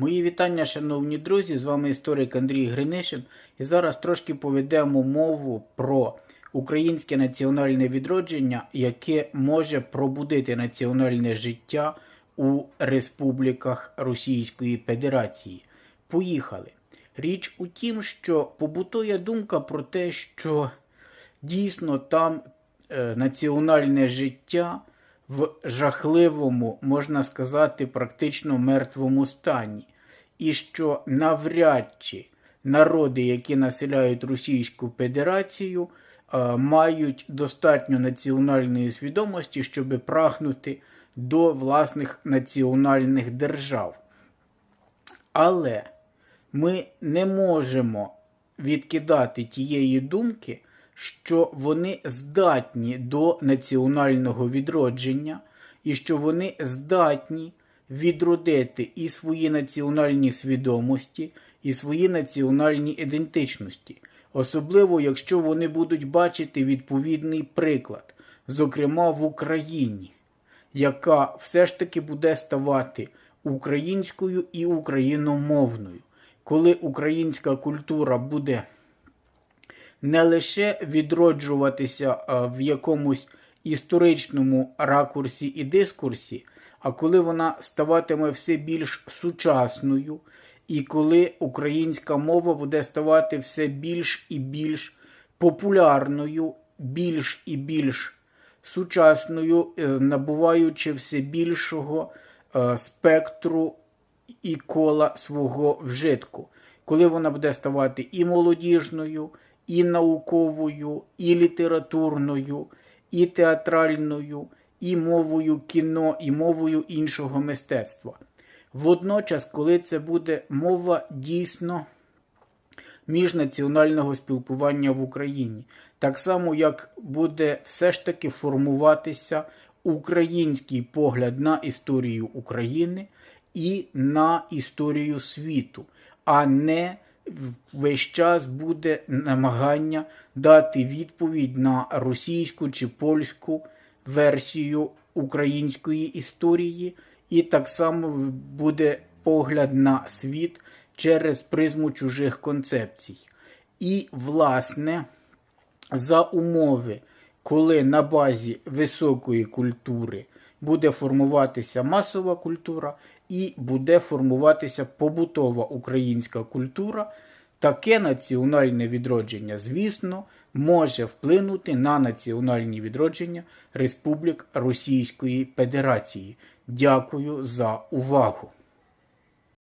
Мої вітання, шановні друзі, з вами історик Андрій Гринишин. І зараз трошки поведемо мову про українське національне відродження, яке може пробудити національне життя у республіках Російської Федерації. Поїхали. Річ у тім, що побутує думка про те, що дійсно там е, національне життя в жахливому, можна сказати, практично мертвому стані, і що навряд чи народи, які населяють Російську Федерацію, е, мають достатньо національної свідомості, щоб прагнути до власних національних держав. Але ми не можемо відкидати тієї думки, що вони здатні до національного відродження, і що вони здатні відродити і свої національні свідомості, і свої національні ідентичності, особливо якщо вони будуть бачити відповідний приклад, зокрема в Україні, яка все ж таки буде ставати українською і україномовною, коли українська культура буде не лише відроджуватися в якомусь історичному ракурсі і дискурсі, а коли вона ставатиме все більш сучасною, і коли українська мова буде ставати все більш і більш популярною, більш і більш сучасною, е, набуваючи все більшого е, спектру і кола свого вжитку, коли вона буде ставати і молодіжною, і науковою, і літературною, і театральною, і мовою кіно, і мовою іншого мистецтва. Водночас, коли це буде мова дійсно міжнаціонального спілкування в Україні, так само як буде все ж таки формуватися український погляд на історію України і на історію світу, а не весь час буде намагання дати відповідь на російську чи польську версію української історії, і так само буде погляд на світ через призму чужих концепцій. І, власне, за умови, коли на базі високої культури буде формуватися масова культура і буде формуватися побутова українська культура, таке національне відродження, звісно, може вплинути на національні відродження Республік Російської Федерації. Дякую за увагу.